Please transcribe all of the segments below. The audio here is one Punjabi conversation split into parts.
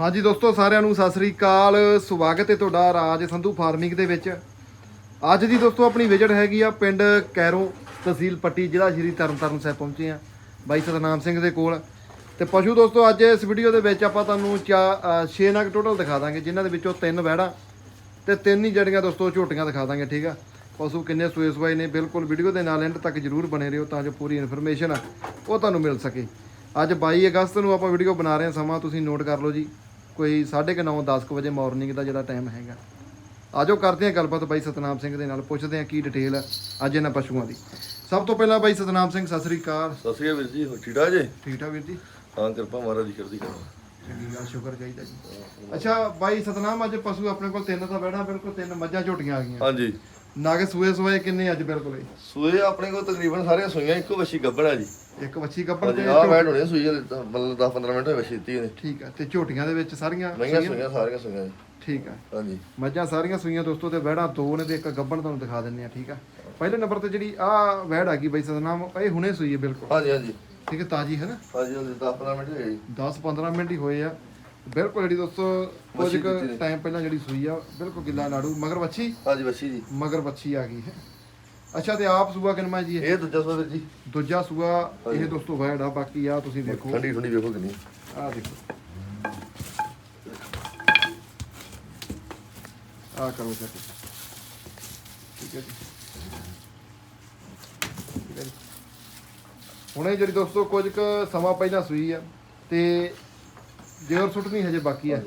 ਹਾਂਜੀ ਦੋਸਤੋ, ਸਾਰਿਆਂ ਨੂੰ ਸਤਿ ਸ੍ਰੀ ਅਕਾਲ। ਸਵਾਗਤ ਹੈ ਤੁਹਾਡਾ ਰਾਜ ਸੰਧੂ ਫਾਰਮਿੰਗ ਦੇ ਵਿੱਚ। ਅੱਜ ਦੀ ਦੋਸਤੋ, ਆਪਣੀ ਵਿਜ਼ਿਟ ਹੈਗੀ ਆ ਪਿੰਡ ਕੈਰੋ ਤਹਿਸੀਲ ਪੱਟੀ, ਜ਼ਿਲ੍ਹਾ ਸ਼੍ਰੀ ਤਰਨਤਾਰਨ ਸਾਹਿਬ ਪਹੁੰਚੇ ਆ। ਬਾਈ ਸਤਨਾਮ ਸਿੰਘ ਦੇ ਕੋਲ। ਤੇ ਪਸ਼ੂ ਦੋਸਤੋ, ਅੱਜ ਇਸ ਵੀਡੀਓ ਦੇ ਵਿੱਚ ਆਪਾਂ ਤੁਹਾਨੂੰ ਚਾ 6 ਨਗ ਟੋਟਲ ਦਿਖਾ ਦਾਂਗੇ, ਜਿਨ੍ਹਾਂ ਦੇ ਵਿੱਚੋਂ ਤਿੰਨ ਵਹਿੜਾ ਤੇ ਤਿੰਨ ਹੀ ਜੜੀਆਂ ਦੋਸਤੋ ਝੋਟੀਆਂ ਦਿਖਾ ਦਾਂਗੇ, ਠੀਕ ਆ? ਪਸ਼ੂ ਕਿੰਨੇ ਸੂਏ ਸਵਾਏ ਨੇ, ਬਿਲਕੁਲ ਵੀਡੀਓ ਦੇ ਨਾਲ ਐਂਡ ਤੱਕ ਜਰੂਰ ਬਣੇ ਰਹੋ ਤਾਂ ਜੋ ਪੂਰੀ ਇਨਫੋਰਮੇਸ਼ਨ ਆ, ਉਹ ਤੁਹਾਨੂੰ ਮਿਲ ਸਕੇ। ਅੱਜ 22 ਅਗਸਤ ਨੂੰ ਆਪਾਂ ਵੀਡੀਓ ਬਣਾ ਰਹੇ ਹਾਂ, ਸਮਾਂ ਤੁਸੀਂ ਨੋਟ ਕਰ ਲਓ ਜੀ। ਕੋਈ 9:30 10 ਵਜੇ ਮਾਰਨਿੰਗ ਦਾ ਜਿਹੜਾ ਟਾਈਮ ਹੈਗਾ। ਆਜੋ ਕਰਦੇ ਹਾਂ ਗੱਲਬਾਤ ਬਾਈ ਸਤਨਾਮ ਸਿੰਘ ਦੇ ਨਾਲ ਪੁੱਛਦੇ ਹਾਂ ਕੀ ਡਿਟੇਲ ਹੈ ਅੱਜ ਇਹਨਾਂ ਪਸ਼ੂਆਂ ਦੀ। ਸਭ ਤੋਂ ਪਹਿਲਾਂ ਬਾਈ ਸਤਨਾਮ ਸਿੰਘ ਸਤਿ ਸ੍ਰੀ ਅਕਾਲ। ਸਤਿ ਸ਼੍ਰੀ ਅਕਾਲ ਵੀਰ ਜੀ ਹੋ ਠੀਕ ਠਾਕ ਜੀ? ਠੀਕ ਠਾਕ ਵੀਰ ਜੀ? ਹਾਂ ਕਿਰਪਾ ਮਹਾਰਾਜ ਦੀ ਕਰਦੀ ਕਰਾਂ। ਚੰਗੀ ਗੱਲ ਸ਼ੁਕਰ ਚਾਹੀਦਾ ਜੀ। ਅੱਛਾ ਬਾਈ ਸਤਨਾਮ ਅੱਜ ਪਸ਼ੂ ਆਪਣੇ ਕੋਲ ਤਿੰਨ ਤਾਂ ਬੈਠਾ ਬਿਲਕੁਲ ਤਿੰਨ ਮੱਝਾਂ ਝੋਟੀਆਂ ਆ ਗਈਆਂ। ਹਾਂਜੀ। ਨਾਗ ਸੂਏ ਸੂਏ ਕਿੰਨੇ ਅੱਜ ਬਿਲਕੁਲ? ਸੂਏ ਆਪਣੇ ਕੋਲ ਤਕਰੀਬਨ ਸਾਰੀਆਂ ਸੂਈਆਂ ਇੱਕੋ ਵੱਛੀ ਗੱਬਣਾ ਜੀ। ਇੱਕ ਵੱਛੀ ਕੱਪੜ ਤੇ ਆਹ ਬੈਠ ਹੋਣੇ ਸੂਈ ਹਲੇ ਤਾਂ ਮਤਲਬ 10 15 ਮਿੰਟ ਹੋਏ ਵੱਛੀ ਦਿੱਤੀ ਨੇ ਠੀਕ ਹੈ ਤੇ ਝੋਟੀਆਂ ਦੇ ਵਿੱਚ ਸਾਰੀਆਂ ਮਹਿੰਗੀਆਂ ਸੂਈਆਂ? ਸਾਰੀਆਂ ਸੂਈਆਂ ਜੀ। ਠੀਕ ਹੈ ਹਾਂਜੀ। ਮੱਝਾਂ ਸਾਰੀਆਂ ਸੂਈਆਂ ਦੋਸਤੋ ਤੇ ਵਹਿੜਾਂ ਦੋ ਨੇ ਤੇ ਇੱਕ ਗੱਬਣ ਤੁਹਾਨੂੰ ਦਿਖਾ ਦਿੰਨੇ ਆ ਠੀਕ ਆ। ਪਹਿਲੇ ਨੰਬਰ ਤੇ ਜਿਹੜੀ ਆ ਵਹਿੜ ਆ ਗਈ ਬਾਈ ਸਤਨਾਮ ਇਹ ਹੁਣੇ ਸੂਈ ਹੈ ਬਿਲਕੁਲ। ਹਾਂਜੀ ਹਾਂਜੀ। ਠੀਕ ਹੈ ਤਾਜੀ ਹੈ ਨਾ? ਹਾਂਜੀ ਹਾਂਜੀ 10 15 ਮਿੰਟ ਹੋਏ ਜੀ। 10 15 ਮਿੰਟ ਹੀ ਹੋਏ ਆ। ਬਿਲਕੁਲ ਜਿਹੜੀ ਦੋਸਤੋ ਕੁਝ ਵੱਛੀ ਕੁ ਦਿੱਤੀ ਨੇ। ਟਾਈਮ ਪਹਿਲਾਂ ਜਿਹੜੀ ਸੂਈ ਆ ਬਿਲਕੁਲ ਗਿੱਲਾ ਨਾੜੂ ਮਗਰ ਵੱਛੀ? ਹਾਂਜੀ ਵੱਛੀ ਜੀ। ਮਗਰ ਵੱਛੀ ਆ ਗਈ ਹੈ। ਅੱਛਾ ਤੇ ਆਪ ਸੂਆ ਕਿਨਮਾ ਜੀ? ਇਹ ਇਹ ਦੂਜਾ ਸੂਆ ਵੀਰ ਜੀ। ਦੂਜਾ ਸੂਆ ਇਹ ਦੋਸਤੋ ਵਹਿੜ ਆ ਬਾਕੀ ਆ ਤੁਸੀਂ ਦੇਖੋ ਠੰਡੀ ਠੰਡੀ ਵੇਖੋ ਕਿੰਨੀ ਆ। ਦੇਖੋ। ਆ ਕਰੋ ਚੈੱਕ ਠੀਕ ਹੈ ਜੀ। ਠੀਕ ਹੈ ਜੀ। ਹੁਣੇ ਜਿਹੜੀ ਦੋਸਤੋ ਕੁਝ ਕੁ ਸਮਾਂ ਪਹਿਲਾਂ ਸੂਈ ਆ ਤੇ ਜੇਰ ਸੁੱਟਣੀ ਹਜੇ ਬਾਕੀ ਆ।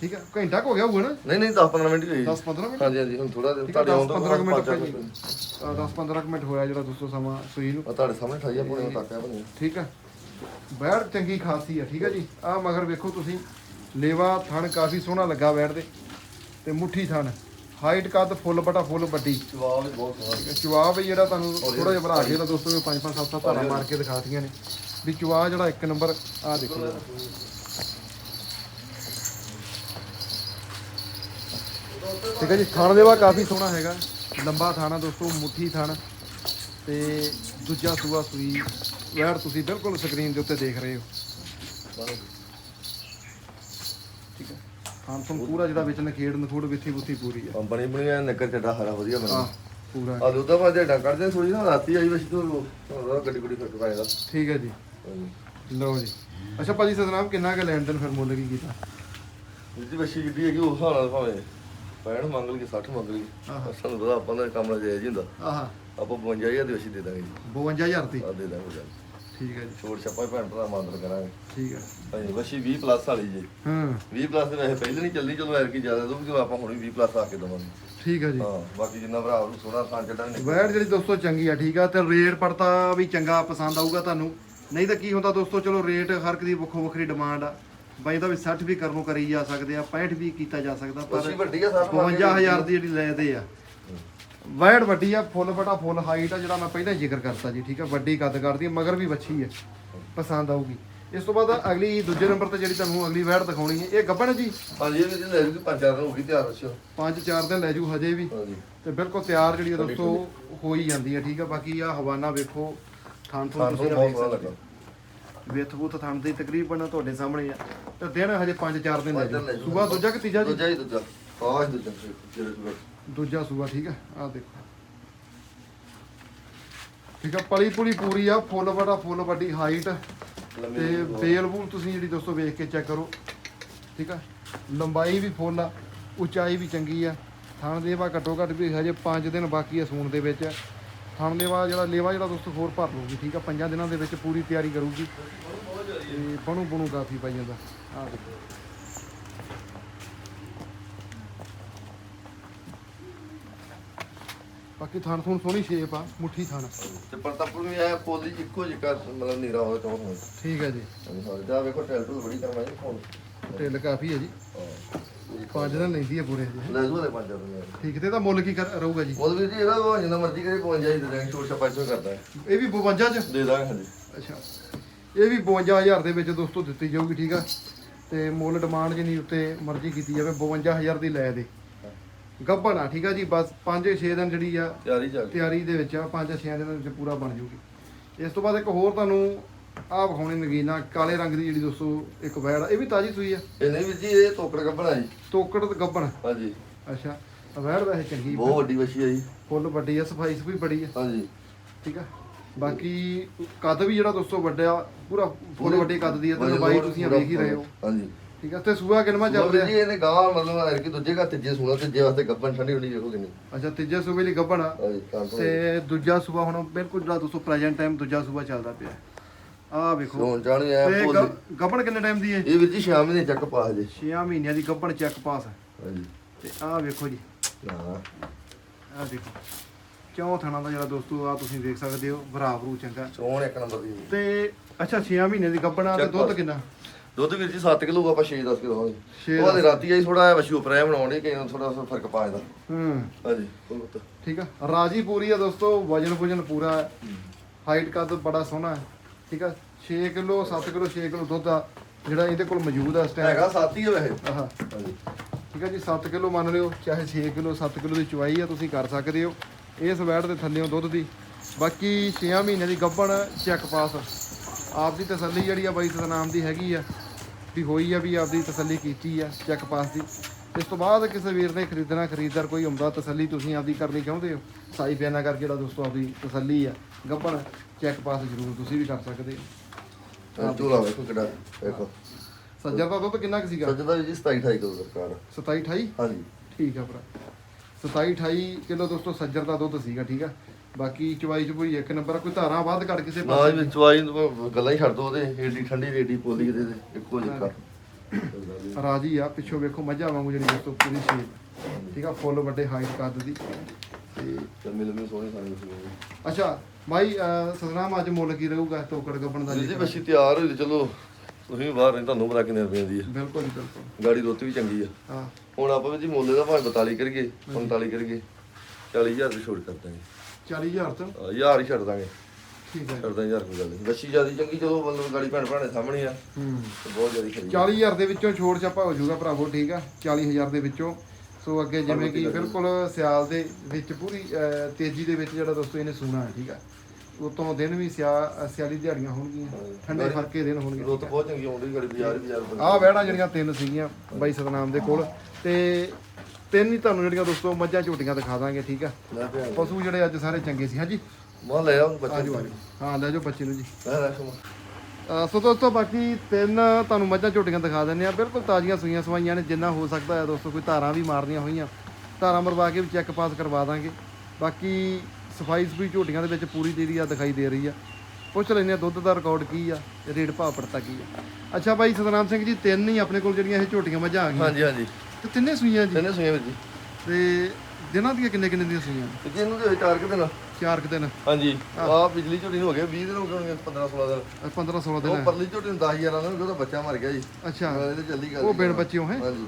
ਠੀਕ ਹੈ ਘੰਟਾ ਕੁ ਹੋ ਗਿਆ ਹੋਊਗਾ ਨਾ? ਨਹੀਂ ਨਹੀਂ 10 15 ਮਿੰਟ ਹੀ ਹੋਏ 10 15 ਮਿੰਟ? ਹਾਂਜੀ ਹਾਂਜੀ ਹੁਣ ਥੋੜਾ ਠੀਕ ਹੈ ਤੁਹਾਡੇ 10 ਆਉਣ ਤੋਂ 15 ਮਿੰਟ ਪਹਿਲਾਂ। 10 15 ਮਿੰਟ ਹੋਇਆ ਜਿਹੜਾ ਦੋਸਤੋ ਸਮਾਂ ਸੂਈ ਨੂੰ। ਆ ਤੁਹਾਡੇ ਸਾਹਮਣੇ ਠਾਈਆ ਪੁਣੇ ਤੱਕ ਆ ਬਣੀ ਠੀਕ ਹੈ ਬੈੜ ਚੰਗੀ ਖਾਸੀ ਆ ਠੀਕ ਹੈ ਜੀ। ਆ ਮਗਰ ਵੇਖੋ ਤੁਸੀਂ ਲੇਵਾ ਥਣ ਕਾਫੀ ਸੋਹਣਾ ਲੱਗਾ ਬੈੜ ਦੇ ਤੇ ਮੁੱਠੀ ਥਣ। ਹਾਈਟ ਕੱਦ ਫੁੱਲ ਬਟਾ ਫੁੱਲ ਵੱਡੀ। ਜਵਾਬ ਵੀ ਬਹੁਤ ਚੁਆਹ ਵੀ ਜਿਹੜਾ ਤੁਹਾਨੂੰ ਥੋੜਾ ਜਿਹਾ ਭਰਾ ਕੇ ਤਾਂ ਦੋਸਤੋ ਇਹ 5 5 7 7 ਧਾਰਾਂ ਮਾਰ ਕੇ ਦਿਖਾਤੀਆਂ ਨੇ। ਵੀ ਚੁਆਹ ਜਿਹੜਾ ਇੱਕ ਨੰਬਰ ਆ ਦੇਖੋ। ਠੀਕ ਹੈ ਜੀ ਥਣ ਦੇਵਾ ਕਾਫੀ ਸੋਹਣਾ ਹੈਗਾ। ਲੰਬਾ ਥਾਣਾ ਦੋਸਤੋ ਮੁੱਠੀ ਥਣ। ਤੇ ਦੂਜਾ ਸੂਆ ਸੂਈ ਵੈਰ ਤੁਸੀਂ ਬਿਲਕੁਲ ਸਕਰੀਨ ਦੇ ਉੱਤੇ ਦੇਖ ਰਹੇ ਹੋ। ਠੀਕ ਹੈ। ਤੋਂ ਪੂਰਾ ਜਿਹੜਾ ਵਿੱਚ ਨਖੇੜ ਨਖੂੜ ਵਿੱਥੀ ਬੁੱਥੀ ਪੂਰੀ ਆ ਕੰਪਨੀ ਬਣੀ ਐ ਨਿੱਕਰ ਚੱਡਾ ਹਰਾ ਵਧੀਆ ਮੈਨੂੰ ਪੂਰਾ। ਆ ਦੁੱਧਾ ਪਾ ਜਿਹੜਾ ਕੱਢਦੇ ਥੋੜੀ ਨਾ ਰਾਤੀ ਆਈ ਵਸੀ ਤੋਂ ਉਹ ਗੱਡੀ ਗੁੱਡੀ ਫਟ ਪਾਏਗਾ ਠੀਕ ਹੈ ਜੀ। ਲਓ ਜੀ। ਅੱਛਾ ਭਾਜੀ ਸਤਨਾਮ ਕਿੰਨਾ ਕੁ ਲੈਣ ਦੇਣ ਫਿਰ ਮੁੱਲ ਕੀ ਕੀਤਾ? ਜਿਹਦੀ ਵਸੀ ਜਿੱਡੀ ਹੈਗੀ ਉਹ ਨਾਲ ਭਾਵੇਂ। ਪੈਣ ਮੰਗ ਲਈ 60 ਮੰਗ ਲਈ। ਸਾਨੂੰ ਪਤਾ ਆਪਾਂ ਦਾ ਕੰਮ ਜਾਇਜ਼ ਹੀ ਹੁੰਦਾ। ਆਹਾ ਆਪਾਂ 52000 ਦੀ ਵਸੀ ਦੇ ਦਾਂਗੇ ਜੀ। 52000 ਦੀ? ਆ ਦੇ ਦਾਂਗੇ ਜੀ ਠੀਕ ਹੈ ਜੀ। ਛੋੜ ਛੱਪਾ ਭੈਣ ਭਰਾ ਮਾਦਰ ਕਰਾਂਗੇ। ਠੀਕ ਹੈ। ਹਾਂਜੀ ਵਸੀ 20 ਪਲੱਸ ਵਾਲੀ ਜੀ। ਹਾਂ। 20 ਪਲੱਸ ਦੇ ਵੈਸੇ ਪਹਿਲੇ ਨਹੀਂ ਚੱਲਦੀ ਜਦੋਂ ਐਰ ਕੀ ਜ਼ਿਆਦਾ ਦਊ ਕਿ ਆਪਾਂ ਹੁਣ ਵੀ 20 ਪਲੱਸ ਆ ਕੇ ਦਵਾਂਗੇ। ਠੀਕ ਹੈ ਜੀ। ਹਾਂ ਬਾਕੀ ਜਿੰਨਾ ਭਰਾ ਨੂੰ ਸੋਹਣਾ ਥਾਂ ਚੱਡਾਂਗੇ ਵੈਟ ਜਿਹੜੀ ਦੋਸਤੋ ਚੰਗੀ ਆ ਠੀਕ ਆ ਤੇ ਰੇਟ ਪੜਤਾ ਵੀ ਚੰਗਾ ਪਸੰਦ ਆਊਗਾ ਤੁਹਾਨੂੰ। ਨਹੀਂ ਤਾਂ ਕੀ ਹੁੰਦਾ ਦੋਸਤੋ ਚਲੋ ਰੇਟ ਹਰ ਇੱਕ ਦੀ ਵੱਖੋ ਵੱਖਰੀ ਡਿਮਾਂਡ ਆ। ਬਾਈ ਦਾ ਵੀ 60 ਵੀ ਕਰਨ ਨੂੰ ਕਰੀ ਜਾ ਸਕਦੇ ਆ 65 ਵੀ ਕੀਤਾ ਜਾ ਸਕਦਾ ਪਰ ਵੱਡੀ ਆ 52000 ਦੀ ਜਿਹੜੀ ਲੈਦੇ ਆ। ਵੈੜ ਵੱਡੀ ਆ ਫੁੱਲ ਬਟਾ ਫੁੱਲ ਹਾਈਟ ਆ ਜਿਹੜਾ ਮੈਂ ਪਹਿਲਾਂ ਜ਼ਿਕਰ ਕਰਤਾ ਜੀ ਠੀਕ ਆ? ਵੱਡੀ ਕੱਦ ਕਰਦੀ ਆ ਮਗਰ ਵੀ ਵੱਛੀ ਆ ਪਸੰਦ ਆਊਗੀ। ਇਸ ਤੋਂ ਬਾਅਦ ਅਗਲੀ ਦੂਜੇ ਨੰਬਰ ਤੇ ਜਿਹੜੀ ਤੁਹਾਨੂੰ ਅਗਲੀ ਵੈੜ ਦਿਖਾਉਣੀ ਹੈ ਇਹ ਗੱਬਣ ਜੀ। ਹਾਂਜੀ ਇਹ ਲੈ ਜੂਗੀ ਪੰਜ ਚਾਰ ਦਿਨ ਹੋ ਗਈ ਤਿਆਰ ਰੱਖਿਓ 5-4 ਦਿਨ ਲੈ ਜੂ ਹਜੇ ਵੀ। ਹਾਂਜੀ। ਤੇ ਬਿਲਕੁਲ ਤਿਆਰ ਜਿਹੜੀ ਆ ਦੋਸਤੋ ਹੋ ਹੀ ਜਾਂਦੀ ਹੈ ਠੀਕ ਆ? ਬਾਕੀ ਆ ਹਵਾਨਾ ਵੇਖੋ ਥਾਂ ਤੋਂ ਸਾਨੂੰ ਤੁਸੀਂ ਬਹੁਤ ਸੋਹਣਾ ਸਕਦੇ ਲੱਗਾ। ਵੇਥ ਬੂਥ ਥਾਂ ਦੀ ਤਕਰੀਬਨ ਤੁਹਾਡੇ ਸਾਹਮਣੇ ਆ। ਤੇ ਦਿਨ ਹਜੇ 5-4 ਦਿਨ ਲੈ। ਸੂਬਾ ਦੂਜਾ ਕਿ ਤੀਜਾ ਜੀ? ਦੂਜਾ ਹੀ ਦੂਜਾ। ਆਹ ਦੂਜਾ ਜਿਹੜੇ ਦੂਜਾ ਸੂਬਾ ਠੀਕ ਆ? ਆ ਦੇਖੋ। ਠੀਕ ਆ ਪਲੀ ਪੁਲੀ ਪੂਰੀ ਆ ਫੁੱਲ ਬੜਾ ਫੁੱਲ ਵੱਡੀ ਹਾਈਟ ਤੇ ਬੇਲ ਬੂਲ ਤੁਸੀਂ ਜਿਹੜੀ ਦੋਸਤੋ ਵੇਖ ਕੇ ਚੈੱਕ ਕਰੋ। ਠੀਕ ਆ? ਲੰਬਾਈ ਵੀ ਫੁੱਲ ਆ ਉਚਾਈ ਵੀ ਚੰਗੀ ਆ। ਥਣ ਦੇਵਾ ਘੱਟੋ ਘੱਟ ਵੀ ਹਜੇ 5 ਦਿਨ ਬਾਕੀ ਆ ਸੂਣ ਦੇ ਵਿੱਚ। ਥਣ ਦੇਵਾ ਜਿਹੜਾ ਲੇਵਾ ਜਿਹੜਾ ਦੋਸਤੋ ਹੋਰ ਭਰ ਲੂਗੀ ਠੀਕ ਆ? ਪੰਜਾਂ ਦਿਨਾਂ ਦੇ ਵਿੱਚ ਪੂਰੀ ਤਿਆਰੀ ਕਰੂਗੀ। ਤੇ ਬਣੂ ਬਣੂ ਕਾਫੀ ਪਾਈ ਜਾਂਦਾ। ਆ ਦੇਖੋ। ਬਾਕੀ ਥਣ ਥਣ ਸੋਹਣੀ ਸ਼ੇਪ ਆ ਮੁੱਠੀ ਥਣ। ਤੇ ਪਰਤਾਪੁਰ ਵੀ ਆਇਆ ਪੋਲੀ ਇੱਕੋ ਜਿਹਾ ਮਤਲਬ ਨੀਰਾ ਹੋਵੇ ਤਾਂ ਹੋਵੇ। ਠੀਕ ਹੈ ਜੀ। ਹਾਂਜੀ ਜਾ ਵੇਖੋ ਟੈਲਟੂ ਬੜੀ ਕਰਵਾਈ ਫੋਨ। ਢਿੱਲ ਕਾਫੀ ਹੈ ਜੀ। ਪੰਜ ਲੈਂਦੀ ਹੈ ਪੂਰੇ। ਲੈ ਠੀਕ ਤੇ ਇਹਦਾ ਮੁੱਲ ਕੀ ਕਰ- ਰਹੂਗਾ ਜੀ? ਉਹ ਵੀ ਜੀ ਇਹਦਾ ਉਹ ਜਿੰਨਾ ਮਰਜ਼ੀ ਕਰੇ 52 ਹੀ ਦੇ ਦਾਂਗੇ ਛੋਟ ਛਪਾ ਇਸੋ ਕਰਦਾ। ਹੈ ਇਹ ਵੀ 52 ਚ? ਦੇ ਦਾਂਗੇ ਹਾਂਜੀ। ਅੱਛਾ। ਇਹ ਵੀ 52000 ਦੇ ਵਿੱਚ ਦੋਸਤੋ ਦਿੱਤੀ ਜਾਊਗੀ ਠੀਕ ਆ? ਤੇ ਮੁੱਲ ਡਿਮਾਂਡ ਜਿੰਨੀ ਉੱਤੇ ਮਰਜ਼ੀ ਕੀਤੀ ਜਾਵੇ 52000 ਦੀ ਲੈ ਦੇ। ਗੱਬਣ ਆ ਠੀਕ ਆ ਜੀ? ਬਸ 5-6 ਦਿਨ ਜਿਹੜੀ ਆ ਤਿਆਰੀ ਚੱਲ ਤਿਆਰੀ ਦੇ ਵਿੱਚ ਆ 5-6 ਦਿਨਾਂ ਦੇ ਵਿੱਚ ਪੂਰਾ ਬਣ ਜੂਗੀ। ਇਸ ਤੋਂ ਬਾਅਦ ਇੱਕ ਹੋਰ ਤੁਹਾਨੂੰ ਆਹ ਵਿਖਾਉਣੀ ਨਗੀਨਾ ਕਾਲੇ ਰੰਗ ਦੀ ਜਿਹੜੀ ਦੋਸਤੋ ਇੱਕ ਵੈੜ ਆ ਇਹ ਵੀ ਤਾਜੀ ਸੂਈ ਆ। ਇਹ ਨਹੀਂ ਵੀਰ ਜੀ ਇਹ ਤੋਕੜ ਕੱਪਣਾ ਜੀ। ਤੋਕੜ ਤੇ ਗੱਬਣ। ਹਾਂਜੀ। ਅੱਛਾ ਵੈੜ ਵੈਸੇ ਚੰਗੀ ਬਹੁਤ ਵੱਡੀ ਵਸ਼ੀ ਆ ਜੀ। ਫੁੱਲ ਵੱਡੀ ਆ ਸਫ਼ਾਈ ਵੀ ਬੜੀ ਆ। ਹਾਂਜੀ। ਠੀਕ ਆ? ਬਾਕੀ ਕੱਦ ਵੀ ਜਿਹੜਾ ਦੋਸਤੋ ਵੱਡਾ ਪੂਰਾ ਫੁੱਲ ਵੱਡੇ ਕੱਦ ਦੀ ਆ ਤੇ ਲੰਬਾਈ ਤੁਸੀਂ ਵੇਖ ਹੀ ਰਹੇ ਹੋ। ਹਾਂਜੀ। ਠੀਕ ਆ ਤੇ ਸੂਆ ਕਿੰਨਵਾ ਚੱਲ ਰਿਹਾ? ਜੀ ਇਹਨੇ ਗਾਂ ਮਤਲਬ ਆ ਕਿ ਦੂਜੇ ਘਰ ਤੀਜੇ ਸੂਣਾ ਤੀਜੇ ਵਾਸਤੇ ਗੱਬਨ ਠੰਡੀ ਹੁੰਦੀ ਵੇਖੋ ਕਿੰਨੀ। ਅੱਛਾ ਤੀਜੇ ਸੂਬੇ ਲਈ ਗੱਬਣ ਆ। ਤੇ ਦੂਜਾ ਸੂਬਾ ਹੁਣ ਬਿਲਕੁਲ ਜਿਹੜਾ ਦੋਸਤੋ ਪ੍ਰੈਜ਼ੈਂਟ ਟਾਈਮ ਦੂਜਾ ਸੂਬਾ ਚੱਲਦਾ ਪਿਆ। ਆਹ ਵੇਖੋ। ਸੋਨ ਚਾਣੀ ਐ ਤੇ ਭੁੱਲ ਗ- ਕਿੰਨੇ ਟਾਈਮ ਦੀ ਹੈ ਇਹ ਵੀਰ ਜੀ ਸ਼ਾਮ ਨੇ ਚੱਕ ਪਾ ਹਜੇ। 6 ਮਹੀਨਿਆਂ ਦੀ ਗੱਬਣ ਚੈੱਕ ਪਾਸ ਹੈ ਹਾਂਜੀ। ਤੇ ਆਹ ਵੇਖੋ ਜੀ। ਹਾਂ। ਆਹ ਦੇਖੋ। ਚੌਂ ਥਣਾ ਦਾ ਜਿਹੜਾ ਦੋਸਤੋ ਆ ਤੁਸੀਂ ਦੇਖ ਸਕਦੇ ਹੋ ਬਰਾਬਰੂ ਚੰਗਾ। ਸੋਨ ਇੱਕ ਨੰਬਰ ਦੀ। ਤੇ ਅੱਛਾ 6 ਮਹੀਨੇ ਦੀ ਗੱਬਣ ਆ ਤੇ Check ਦੁੱਧ pass। ਕਿੰਨਾ? ਦੁੱਧ ਵੀਰ ਜੀ 7 ਕਿਲੋ ਆਪਾਂ 6 10 ਕਿਲੋ ਛੇ ਹੋਵੇ ਉਹ ਤੇ ਰਾਤੀ ਆਈ ਥੋੜਾ ਵਸ਼ੀ ਉਪਰੇ ਬਣਾਉਣੀ ਕਿ ਥੋੜਾ ਫ਼ਰਕ ਪਾ ਜਾਂਦਾ। ਹੂੰ। ਹਾਂਜੀ ਉਹ ਤਾਂ ਠੀਕ ਆ। ਰਾਜੀ ਪੂਰੀ ਆ ਦੋਸਤੋ ਵਜਨ ਵਜਨ ਪੂਰਾ ਹਾਈਟ ਕੱਦ ਬੜਾ ਸੋਹਣਾ। ਹੈ ਠੀਕ ਆ? 6 ਕਿਲੋ 7 ਕਿਲੋ 6 ਕਿਲੋ ਦੁੱਧ ਆ ਜਿਹੜਾ ਇਹਦੇ ਕੋਲ ਮੌਜੂਦ ਆ ਇਸ ਟਾਈਮ ਹੈਗਾ ਸਾਥੀ ਹੈ ਵੈਸੇ। ਆਹ। ਹਾਂਜੀ। ਠੀਕ ਹੈ ਜੀ 7 ਕਿਲੋ ਮੰਨ ਲਿਓ ਚਾਹੇ 6 ਕਿਲੋ 7 ਕਿਲੋ ਦੀ ਚੁਆਈ ਆ ਤੁਸੀਂ ਕਰ ਸਕਦੇ ਹੋ। ਇਸ ਵੈਟ ਦੇ ਥੱਲੇੋਂ ਦੁੱਧ ਦੀ। ਬਾਕੀ 6 ਮਹੀਨੇ ਦੀ ਗੱਭਣ ਚੈੱਕ ਪਾਸ ਆਪ ਦੀ ਤਸੱਲੀ ਜਿਹੜੀ ਆ ਬਾਈ ਸਤਨਾਮ ਦੀ ਹੈਗੀ ਆ ਵੀ ਹੋਈ ਆ ਵੀ ਆਪਦੀ ਤਸੱਲੀ ਕੀਤੀ ਆ ਚੈੱਕ ਪਾਸ ਦੀ। ਇਸ ਤੋਂ ਬਾਅਦ ਕਿਸੇ ਵੀਰ ਨੇ ਖਰੀਦਣਾ ਖਰੀਦਦਾਰ ਕੋਈ ਹੁੰਦਾ ਤਸੱਲੀ ਤੁਸੀਂ ਆਪਦੀ ਕਰਨੀ ਚਾਹੁੰਦੇ ਹੋ। ਸਾਈ ਬਿਆਨਾ ਕਰਕੇ ਜਿਹੜਾ ਦੋਸਤੋ ਆਪਦੀ ਤਸੱਲੀ ਆ। ਗੱਭਣ ਚੈੱਕ ਪਾਸ ਜ਼ਰੂਰ ਤੁਸੀਂ ਵੀ ਕਰ ਸਕਦੇ। ਹੋ ਝੋਲਾ ਵੇਖੋ ਕਿੱਡਾ ਵੇਖੋ। ਸੱਜਰ ਦਾ ਦੁੱਧ ਕਿੰਨਾ ਕੁ ਸੀਗਾ? ਸੱਜਦਾ ਜੀ 27 28 ਕਿਲੋ ਸਰਕਾਰ। 27 28 ਹਾਂਜੀ। ਠੀਕ ਆ ਭਰਾ। 27 28 ਕਿਲੋ ਦੋਸਤੋ ਸੱਜਰ ਦਾ ਦੁੱਧ ਸੀਗਾ ਠੀਕ ਆ। ਬਾਕੀ ਚਵਾਈ ਚਬੂਈ ਇੱਕ ਨੰਬਰ ਕੋਈ ਧਾਰਾਂ ਵੱਧ ਘੱਟ ਕਿਸੇ ਨਾ ਪਾਸੇ ਜੀ ਚਵਾਈ ਨੂੰ ਗੱਲਾਂ ਹੀ ਛੱਡ ਦੋ ਉਹਦੇ ਏਡੀ ਠੰਡੀ ਏਡੀ ਪੋਲੀ ਦੇ ਇੱਕੋ ਜਿਹਾ ਰਾਜੀ ਆ ਪਿੱਛੋਂ ਵੇਖੋ ਮੱਝਾਂ ਵਾਂਗੂ ਜਿਹੜੀ ਦੋਸਤੋ ਪੂਰੀ ਸ਼ੇਪ ਠੀਕ ਆ ਫੁੱਲ ਵੱਡੇ ਹਾਈਟ ਕੱਦ ਦੀ। ਤੇ ਲੰਮੀ ਲੰਮੀ ਸੋਹਣੀ ਸਾਰੀ ਸੀ ਅੱਛਾ ਭਾਈ ਅਹ, ਸਤਨਾਮ ਅੱਜ ਮੁੱਲ ਕੀ ਰਹੂਗਾ ਤੋਕੜ ਗੱਬਣ ਦਾ ਜੀ ਜੀ ਬੱਚੀ ਤਿਆਰ ਹੋਈ ਤੇ ਚਲੋ ਤੁਸੀਂ ਵੀ ਬਾਹਰ ਨਹੀਂ ਤੁਹਾਨੂੰ ਪਤਾ ਕਿੰਨੇ ਰੁਪਏ ਦੀ ਹੈ ਬਿਲਕੁਲ ਜੀ ਬਿਲਕੁਲ। ਗਾੜੀ ਰੋਟੀ ਵੀ ਚੰਗੀ ਆ। ਹਾਂ। ਹੁਣ ਆਪਾਂ ਵੀ ਜੀ ਮੁੱਲ ਦਾ ਭਾਵੇਂ 42 ਕਰੀਏ 45 ਕਰੀਏ 40000 ਰੁਪਏ ਛੋੜ ਕਰ ਦਾਂਗੇ। 40000 ਤੋਂ? ਅਹ ਹਜ਼ਾਰ ਹੀ ਛੱਡ ਦਾਂਗੇ। ਠੀਕ ਹੈ ਛੱਡ ਦਾਂਗੇ ਹਜ਼ਾਰ ਕੋਈ ਗੱਲ। ਨਹੀਂ ਬੱਚੀ ਜਿਆਦੀ ਚੰਗੀ ਜਦੋਂ ਮਤਲਬ ਗਾੜੀ ਭੈਣ ਭਰਾਣੇ ਸਾਹਮਣੇ ਆ ਹੂੰ। ਤੇ ਬਹੁਤ ਜਿਆਦੀ ਖਰੀ 40000 ਦੇ ਵਿੱਚੋਂ ਛੋੜ ਛਾਪਾ ਹੋ ਜਾਊਗਾ ਭਰਾਵੋ ਠੀਕ ਆ? 40000 ਦੇ ਵਿੱਚੋਂ ਸੋ ਅੱਗੇ ਜਿਵੇਂ ਕਿ ਬਿਲਕੁਲ ਸਿਆਲ ਦੇ ਵਿੱਚ ਪੂਰੀ ਤੇਜ਼ੀ ਦੇ ਵਿੱਚ ਜਿਹੜਾ ਦੋਸਤੋ ਇਹਨੇ ਸੂਣਾ ਹੈ ਠੀਕ ਆ? ਉਤੋਂ ਦਿਨ ਵੀ ਸਿਆ ਸਿਆਲੀ ਦਿਹਾੜੀਆਂ ਹੋਣਗੀਆਂ ਠੰਡੇ ਫਰਕੇ ਦਿਨ ਹੋਣਗੇ ਰੋਤ ਬਹੁਤ ਚੰਗੀ ਆਉਂਦੀ ਗਾੜੀ ਬਾਜ਼ਾਰ ਬਾਜ਼ਾਰ ਆਹ ਵਹਿਣਾ ਜਿਹੜੀਆਂ ਤਿੰਨ ਸੀਗੀਆਂ ਬਾਈ ਸਤਨਾਮ ਦੇ ਕੋਲ ਤੇ ਤਿੰਨ ਹੀ ਤੁਹਾਨੂੰ ਜਿਹੜੀਆਂ ਦੋਸਤੋ ਮੱਝਾਂ ਝੋਟੀਆਂ ਦਿਖਾ ਦਾਂਗੇ ਠੀਕ ਆ? ਪਸ਼ੂ ਜਿਹੜੇ ਅੱਜ ਸਾਰੇ ਚੰਗੇ ਸੀ ਹਾਂਜੀ? ਮਾਂ ਲੈ ਆਉਂ ਬੱਚੇ ਹਾਂ ਲੈ ਜਾਓ ਬੱਚੇ ਨੂੰ ਜੀ। ਸੋ ਦੋਸਤੋ ਬਾਕੀ ਤਿੰਨ ਤੁਹਾਨੂੰ ਮੱਝਾਂ ਝੋਟੀਆਂ ਦਿਖਾ ਦਿੰਨੇ ਆ ਬਿਲਕੁਲ ਤਾਜ਼ੀਆਂ ਸੂਈਆਂ ਸਵਾਈਆਂ ਨੇ ਜਿੰਨਾ ਹੋ ਸਕਦਾ ਹੈ ਦੋਸਤੋ ਕੋਈ ਧਾਰਾਂ ਵੀ ਮਾਰਨੀਆਂ ਹੋਈਆਂ। ਧਾਰਾਂ ਮਰਵਾ ਕੇ ਵੀ ਚੈੱਕ ਪਾਸ ਕਰਵਾ ਦਾਂਗੇ। ਬਾਕੀ ਸਫ਼ਾਈ ਸਫੂਈ ਝੋਟੀਆਂ ਦੇ ਵਿੱਚ ਪੂਰੀ ਜਿਹੜੀ ਆ ਦਿਖਾਈ ਦੇ ਰਹੀ ਆ। ਪੁੱਛ ਲੈਂਦੇ ਆ ਦੁੱਧ ਦਾ ਰਿਕਾਰਡ ਕੀ ਆ ਰੇਟ ਭਾਅ ਪੜਤਾ ਕੀ ਆ। ਅੱਛਾ ਬਾਈ ਸਤਨਾਮ ਸਿੰਘ ਜੀ ਤਿੰਨ ਹੀ ਆਪਣੇ ਕੋਲ ਜਿਹੜੀਆਂ ਇਹ ਝੋਟੀਆਂ ਮੱਝਾਂ ਆ ਗਈਆਂ। ਹਾਂਜੀ ਹਾਂਜੀ। ਤੇ ਤਿੰਨੇ ਸੂਈਆਂ ਜੀ? ਤਿੰਨੇ ਸੁਈਆਂ ਵੀਰ ਜੀ। ਤੇ ਦਿਨਾਂ ਦੀਆਂ ਕਿੰਨੇ ਕਿੰਨੇ ਦੀਆਂ ਸੂਈਆਂ? ਤੇ ਜੀ ਇਹਨੂੰ ਦੇ ਚਾਰ ਕਿ ਦਿਨ। ਚਾਰ ਕੁ ਦਿਨ। ਹਾਂਜੀ। ਆ ਬਿਜਲੀ ਝੋਟੀ ਨੂੰ ਹੋ ਗਏ 20 ਦਿਨ ਹੋ ਗਏ ਹੋਣਗੇ 15 16 ਦਿਨ। 15 16 ਉਹ ਦਿਨ ਪਰਲੀ ਝੋਟੀ ਨੂੰ 10000 ਆਉਂਦਾ ਉਹਦਾ ਬੱਚਾ ਮਰ ਗਿਆ ਜੀ। ਅੱਛਾ। ਇਹਦੇ ਚੱਲੀ ਗੱਲ ਉਹ ਬਿਨ ਬੱਚਿਓ ਹੈ ਹਾਂਜੀ।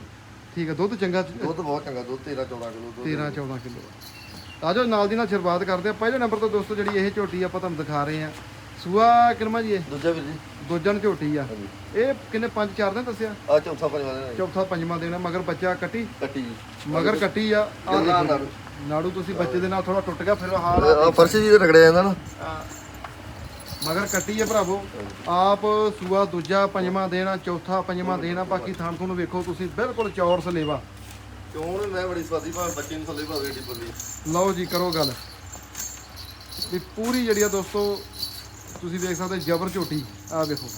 ਠੀਕ ਆ ਦੁੱਧ ਚੰਗਾ? ਦੁੱਧ ਬਹੁਤ ਚੰਗਾ ਦੁੱਧ 13 14 ਕਿਲੋ ਦੁੱਧ। 13 14 ਕਿਲੋ। ਆਜੋ ਨਾਲ ਦੀ ਨਾਲ ਸ਼ੁਰੂਆਤ ਕਰਦੇ ਆ ਪਹਿਲੇ ਨੰਬਰ ਤੋਂ ਦੋਸਤੋ ਜਿਹੜੀ ਇਹ ਝੋਟੀ ਆਪਾਂ ਤੁਹਾਨੂੰ ਦਿਖਾ ਰਹੇ ਆ ਸੂਆ ਕਿਰਮਾ ਜੀ ਇਹ? ਦੂਜਾ ਵੀਰ ਜੀ। ਦੋਜਣ ਝੋਟੀ ਆ। ਹਾਂਜੀ। ਇਹ ਕਿੰਨੇ ਪੰਜ ਚਾਰ ਦਿਨ ਦੱਸਿਆ? ਆ ਚੌਥਾ ਪੰਜਵਾਂ ਦਿਨ ਹੈ ਜੀ। ਚੌਥਾ ਪੰਜਵਾਂ ਦਿਨ ਆ, ਮਗਰ ਬੱਚਾ ਕੱਟੀ। ਕੱਟੀ ਜੀ। ਮਗਰ ਕੱਟੀ ਆ ਆ ਗੱਲਾਂ ਦੇਖੋ। ਨਾੜੂ। ਤੁਸੀਂ ਬੱਚੇ ਦੇ ਨਾਲ ਥੋੜਾ ਟੁੱਟ ਗਿਆ ਫਿਰ ਹਾਲ ਆ ਫਰਸ਼ ਜੀ ਤੇ ਰਗੜਿਆ ਜਾਂਦਾ ਨਾ ਮਗਰ ਕੱਟੀ ਆ ਭਰਾਵੋ। ਆਪ ਸੂਆ ਦੂਜਾ ਪੰਜਵਾਂ ਦੇਣਾ ਚੌਥਾ ਪੰਜਵਾਂ ਦੇਣਾ ਬਾਕੀ ਥਾਣ ਤੁਹਾਨੂੰ ਵੇਖੋ ਤੁਸੀਂ ਬਿਲਕੁਲ ਚੌਰ ਸਲੇਵਾ। ਕਿਉਂ ਮੈਂ ਬੜੀ ਸਵਾਦੀ ਭਾਵੇਂ ਬੱਚੇ ਨੂੰ ਥੱਲੇ ਭਾਵੇਂ ਏਡੀ ਬੋਲੀ ਲਓ ਜੀ ਕਰੋ ਗੱਲ। ਵੀ ਪੂਰੀ ਜਿਹੜੀ ਆ ਦੋਸਤੋ ਤੁਸੀਂ ਦੇਖ ਸਕਦੇ ਜਬਰ ਝੋਟੀ। ਆ ਵੇਖੋ।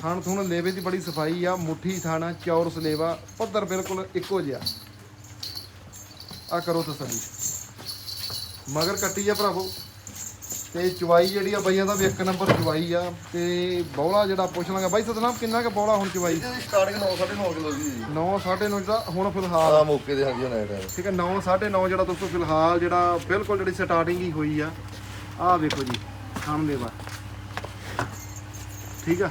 ਥਣ ਥੁਣ ਲੇਵੇ ਦੀ ਬੜੀ ਸਫ਼ਾਈ ਆ ਮੁੱਠੀ ਥਾਣਾ ਚੌਰਸ ਲੇਵਾ ਪੱਧਰ ਬਿਲਕੁਲ ਇੱਕੋ ਜਿਹਾ। ਆ ਕਰੋ ਤਸੱਲੀ। ਮਗਰ ਕੱਟੀ ਆ ਭਰਾਵੋ। ਤੇ ਚੁਵਾਈ ਜਿਹੜੀ ਆ ਬਈਆਂ ਦਾ ਵੀ ਇੱਕ ਨੰਬਰ ਚੁਵਾਈ ਆ। ਤੇ ਬੌਲਾ ਜਿਹੜਾ ਪੁੱਛ ਲਾਂਗਾ ਬਾਈ ਸਤਨਾਮ ਕਿੰਨਾ ਕੁ ਬੌਲਾ ਹੁਣ ਚੁਵਾਈ ਇਹਦੀ ਸਟਾਰਟਿੰਗ 9 9.5 ਕਿਲੋ ਦੀ 9 9.5 ਜਿਹੜਾ ਹੁਣ ਫਿਲਹਾਲ ਆ ਮੌਕੇ ਦੇ ਹਾਂਜੀ ਹੁਣ ਟਾਈਮ ਠੀਕ ਹੈ 9 9.5 ਜਿਹੜਾ ਦੋਸਤੋ ਫਿਲਹਾਲ ਜਿਹੜਾ ਬਿਲਕੁਲ ਜਿਹੜੀ ਸਟਾਰਟਿੰਗ ਹੀ ਹੋਈ ਆ। ਆਹ ਵੇਖੋ ਜੀ। ਸਾਹਮਣੇ ਵਾ ਠੀਕ ਆ?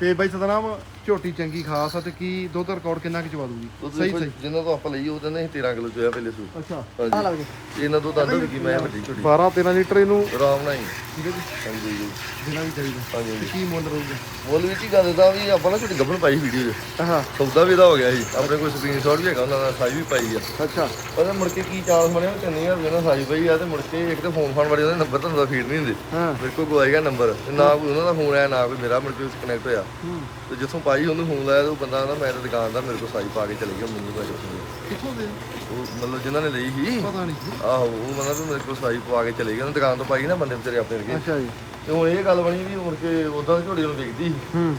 ਤੇ ਬਾਈ ਸਤਨਾਮ ਝੋਟੀ ਚੰਗੀ ਖਾਸ ਆ ਤੇ ਕੀ ਦੁੱਧ ਰਿਕਾਰਡ ਕਿੰਨਾ ਕਿ ਚਵਾ ਦੂਗੀ ਸਹੀ ਦੇਖੋ, ਸਹੀ। ਜਿਨ੍ਹਾਂ ਤੋਂ ਆਪਾਂ ਲਈ ਉਹ ਕਹਿੰਦੇ ਸੀ 13 ਕਿਲੋ ਚੋਇਆ ਪਹਿਲੇ ਸੂ ਅੱਛਾ ਹਾਂਜੀ। ਇਹਨਾਂ ਤੋਂ ਦੱਸ ਵੀ ਕੀ ਮੈਂ ਵੱਡੀ ਝੋਟੀ। 12 13 ਲੀਟਰ ਇਹਨੂੰ ਆਰਾਮ ਨਾਲ ਹੀ। ਠੀਕ ਹੈ ਜੀ। ਹਾਂਜੀ ਜੀ। ਦੇਣਾ ਵੀ ਚਾਹੀਦਾ। ਹਾਂਜੀ ਤੇ ਹਾਂਜੀ। ਕੀ ਮੁੱਲ ਰਹੂਗਾ? ਮੁੱਲ ਵੀ ਕੀ ਗੱਲ ਦਾ ਵੀ ਆਪਾਂ ਨਾ ਝੋਟੀ ਗੱਭਣ ਪਾਈ ਵੀਡੀਓ 'ਚ। ਹਾਂ। ਸੌਦਾ ਵੀ ਇਹਦਾ ਹੋ ਗਿਆ ਸੀ। ਆਪਣੇ ਕੋਲ ਸਕਰੀਨਸ਼ਾਟ ਵੀ ਹੈਗਾ ਉਹਨਾਂ ਦਾ ਸਾਈ ਵੀ ਪਾਈ ਆ। ਅੱਛਾ। ਉਹਦੇ ਮੁੜ ਕੇ ਕੀ ਚਾਂਸ ਬਣਿਆ ਉਹ 3000 ਰੁਪਏ ਨਾਲ ਸਾਈ ਪਈ ਆ ਤੇ ਮੁੜ ਕੇ ਇੱਕ ਤੇ ਫੋਨ ਫਾਨ ਬੜੇ ਉਹਦੇ ਨੰਬਰ ਤੁਹਾਨੂੰ ਦਾ ਫੀਡ ਨਹੀਂ ਹੁੰਦੇ ਹਾਂ। ਮੇਰੇ ਕੋਲ ਗਵਾਈ ਗਿਆ ਨੰਬਰ ਤੇ ਨਾ ਕੋਈ ਉਹਨਾਂ ਦਾ ਫੋਨ ਆਇਆ ਨਾ ਕੋਈ ਮੇਰਾ ਮੁੜ ਕੇ ਕਨੈਕਟ ਹੋਇਆ। ਹੂੰ। ਤੇ ਜਿੱਥੋਂ ਪਾਈ ਉਹਨੂੰ ਫੋਨ ਲਾਇਆ ਤੇ ਉਹ ਬੰਦਾ ਕਹਿੰਦਾ ਮੈਂ ਤਾਂ ਦੁਕਾਨਦਾਰ ਮੇਰੇ ਕੋਲ ਸਾਈ ਪਾ ਕੇ ਚਲੇ ਗਿਆ ਮੈਨੂੰ ਕੋਈ ਕਿੱਥੋਂ ਦੇ? ਉਹ ਮਤਲਬ ਜਿਨ੍ਹਾਂ ਨੇ ਲਈ ਸੀ। ਪਤਾ ਨਹੀਂ ਆਹੋ ਉਹ ਬੰਦਾ ਵੀ ਮੇਰੇ ਕੋਲ ਸਾਈ ਪਵਾ ਕੇ ਚਲੇ ਗਿਆ ਉਹਨੇ ਦੁਕਾਨ ਤੋਂ ਪਾਈ ਨਾ ਬੰਦੇ ਵਿਚਾਰੇ ਆਪਣੇ ਵਰਗੇ। ਅੱਛਾ ਜੀ। ਤੇ ਹੁਣ ਇਹ ਗੱਲ ਬਣੀ ਵੀ ਮੁੜ ਕੇ ਉਦਾਂ ਝੋੜੀ ਨੂੰ ਵਿਕਦੀ ਸੀ। ਹੂੰ।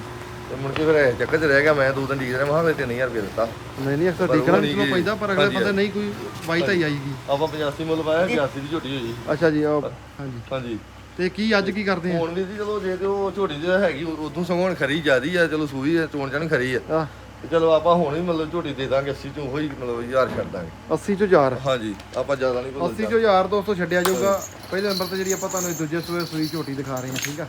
ਤੇ ਮੁੜ ਕੇ ਫਿਰ ਇਹ ਚੱਕਰ 'ਚ ਰਹਿ ਗਿਆ ਮੈਂ ਦੋ ਦਿਨ ਡੀਕ ਰਿਹਾ ਮੈਂ ਕਿਹਾ 3000 ਰੁਪਏ ਦਿੱਤਾ। ਨਹੀਂ ਨਹੀਂ ਅਕਸਰ ਨਹੀਂ ਨਹੀਂ ਪੈਂਦਾ ਪਰ ਅਗਲੇ ਬੰਦੇ ਨਹੀਂ ਕੋਈ ਵਾਈ ਤਾਂ ਹੀ ਆਏਗੀ ਆਪਾਂ 85 ਮੁੱਲ ਪਾਇਆ 82 ਦੀ ਝੋਟੀ ਹੋਈ। ਅੱਛਾ ਜੀ ਉਹ ਹਾਂਜੀ। ਹਾਂਜੀ। ਤੇ ਕੀ ਅੱਜ ਕੀ ਕਰਦੇ ਆ? ਹੁਣ ਵੀ ਜੀ ਚਲੋ ਜੇ ਤੇ ਉਹ ਝੋਟੀ ਜੇ ਹੈਗੀ ਉਦੋਂ ਸਗੋਂ ਖਰੀ ਜਿਆਦੀ ਆ ਚਲੋ ਸੂਈ ਆ ਚੋਣ ਚਣ ਖਰੀ ਆ। ਤੇ ਚਲੋ ਆਪਾਂ ਹੁਣ ਹੀ ਮਤਲਬ ਝੋਟੀ ਦੇ ਦਾਂਗੇ 80 ਚੋਂ ਉਹੀ ਮਤਲਬ 1000 ਛੱਡ ਦਾਂਗੇ। 80 ਚੋਂ 4 ਹਾਂਜੀ ਆਪਾਂ ਜ਼ਿਆਦਾ ਨਹੀਂ ਕੋਈ 80 ਚੋਂ 1000 ਦੋਸਤੋ ਛੱਡਿਆ ਜਾਊਗਾ। ਪਹਿਲੇ ਨੰਬਰ ਤੇ ਜਿਹੜੀ ਆਪਾਂ ਤੁਹਾਨੂੰ ਇਹ ਦੂਜੇ ਸੂਏ ਸੂਈ ਝੋਟੀ ਦਿਖਾ ਰਹੇ ਹਾਂ ਠੀਕ ਆ?